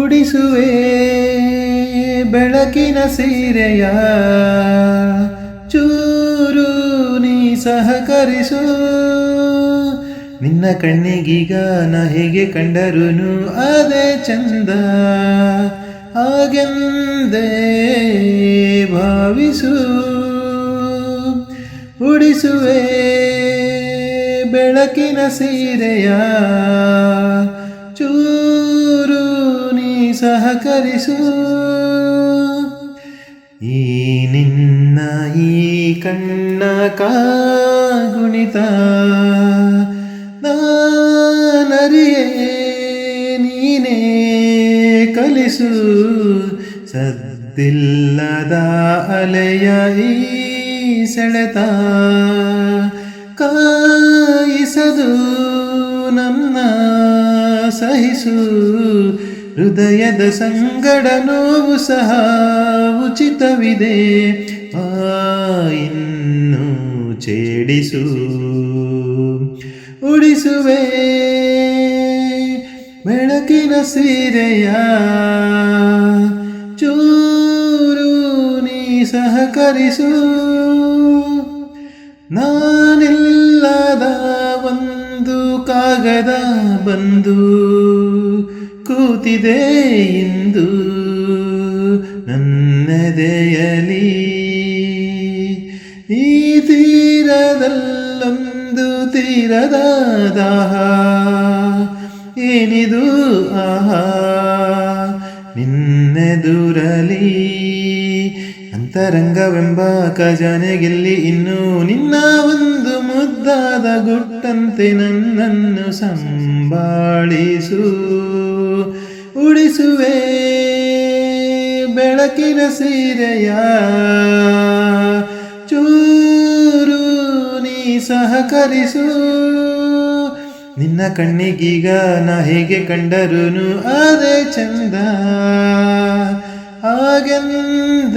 ಉಡಿಸುವೆ ಬೆಳಕಿನ ಸೀರೆಯ. ಚೂರು ನೀ ಸಹಕರಿಸು. ನಿನ್ನ ಕಣ್ಣಿಗೀಗ ನ ಹೇಗೆ ಕಂಡರುನು ಅದೇ ಚಂದ. ಹಾಗೆಂದೇ ಭಾವಿಸು. ಉಡಿಸುವೆ ಬೆಳಕಿನ ಸೀರೆಯ. ಸಹಕರಿಸು ಈ ನಿನ್ನ ಈ ಕಣ್ಣ ಕಾಗುಣಿತ. ನಾನರಿಯೇ, ನೀನೇ ಕಲಿಸು. ಸದ್ದಿಲ್ಲದ ಅಲೆಯ ಈ ಸೆಳೆತ. ಕಾಯಿಸದು ನನ್ನ ಸಹಿಸು. ಹೃದಯದ ಸಂಗಡ ನೋವು ಸಹ ಉಚಿತವಿದೆ. ಆ, ಇನ್ನು ಛೇಡಿಸು. ಉಡಿಸುವೆ. ಬೆಳಕಿನ ಸೀರೆಯ ಚೂರು ನೀ ಸಹಕರಿಸು. ನಾನಿಲ್ಲದ ಒಂದು ಕಾಗದ ಬಂದು ಕೂತಿದೆ ಇಂದು ನನ್ನದೆಯಲಿ. ಈ ತೀರದಲ್ಲೊಂದು ತೀರದ ದಾಹ ಏನಿದು ಆಹಾ? ನಿನ್ನೆದುರಲಿ ಅಂತರಂಗವೆಂಬ ಖಜಾನೆಗೆಲ್ಲಿ ಇನ್ನು ನಿನ್ನ ಒಂದು ಮುದ್ದಾದ ಗುಟ್ಟಂತೆ ನನ್ನನ್ನು ಸಂಭಾಳಿಸು. ಉಡಿಸುವೆ ಬೆಳಕಿನ ಸೀರೆಯ. ಚೂರು ನೀ ಸಹಕರಿಸು. ನಿನ್ನ ಕಣ್ಣಿಗೀಗ ನಾ ಹೇಗೆ ಕಂಡರೂನು ಅದೇ ಚಂದ. ಹಾಗೆಂದ